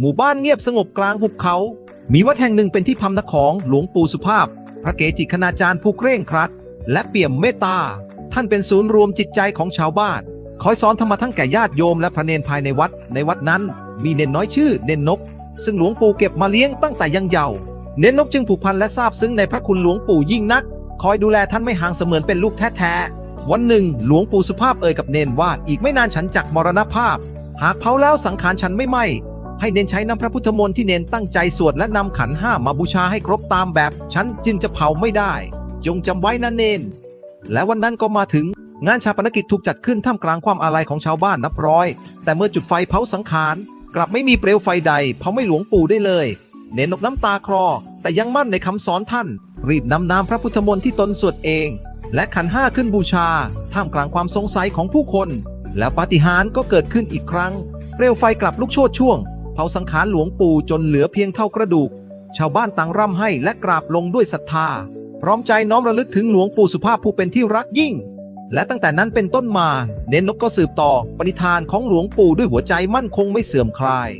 หมู่บ้านเงียบสงบกลางหุบเขา มีวัดแห่งหนึ่งเป็นที่พำนักของหลวงปู่สุภาพ พระเกจิคณาจารย์ผู้เคร่งครัด และเปี่ยมเมตตา ท่านเป็นศูนย์รวมจิตใจของชาวบ้าน คอยสอนธรรมะทั้งแก่ญาติโยมและพระเนนภายในวัด ในวัดนั้น มีเนนน้อยชื่อเนนนก ซึ่งหลวงปู่เก็บมาเลี้ยงตั้งแต่ยังเยาว์เนนนกจึงผูกพันและซาบซึ้งในพระคุณหลวงปู่ยิ่งนัก คอยดูแลท่านไม่ห่างเสมือนเป็นลูกแท้ๆ วันหนึ่ง หลวงปู่สุภาพเอ่ยกับเนนว่าอีกไม่นานฉันจักมรณภาพ หากเผาแล้วสังขารฉันไม่ไหม ให้เน้นใช้น้ำพระพุทธมนต์ที่เน้นตั้งใจสวดและนำขันห้ามาบูชาให้ครบตามแบบ ฉันจึงจะเผาไม่ได้ จงจำไว้นะเนน และวันนั้นก็มาถึงงานชาปนกิจถูกจัดขึ้นท่ามกลางความอาลัยของชาวบ้านนับร้อย แต่เมื่อจุดไฟเผาสังขารกลับไม่มีเปลวไฟใดเผาไม่หลวงปู่ได้เลย เนนนกน้ำตาคลอ แต่ยังมั่นในคำสอนท่าน รีบนำน้ำพระพุทธมนต์ที่ตนสวดเอง และขันห้าขึ้นบูชา ท่ามกลางความสงสัยของผู้คน แล้วปาฏิหาริย์ก็เกิดขึ้นอีกครั้ง เปลวไฟกลับลุกโชนช่วง เผาสังขารหลวงปู่จนเหลือเพียงเท่ากระดูก ชาวบ้านต่างร่ำให้และกราบลงด้วยศรัทธา พร้อมใจน้อมระลึกถึงหลวงปู่สุภาพผู้เป็นที่รักยิ่ง และตั้งแต่นั้นเป็นต้นมา เน้นนกก็สืบต่อปณิธานของหลวงปู่ด้วยหัวใจมั่นคงไม่เสื่อมคลาย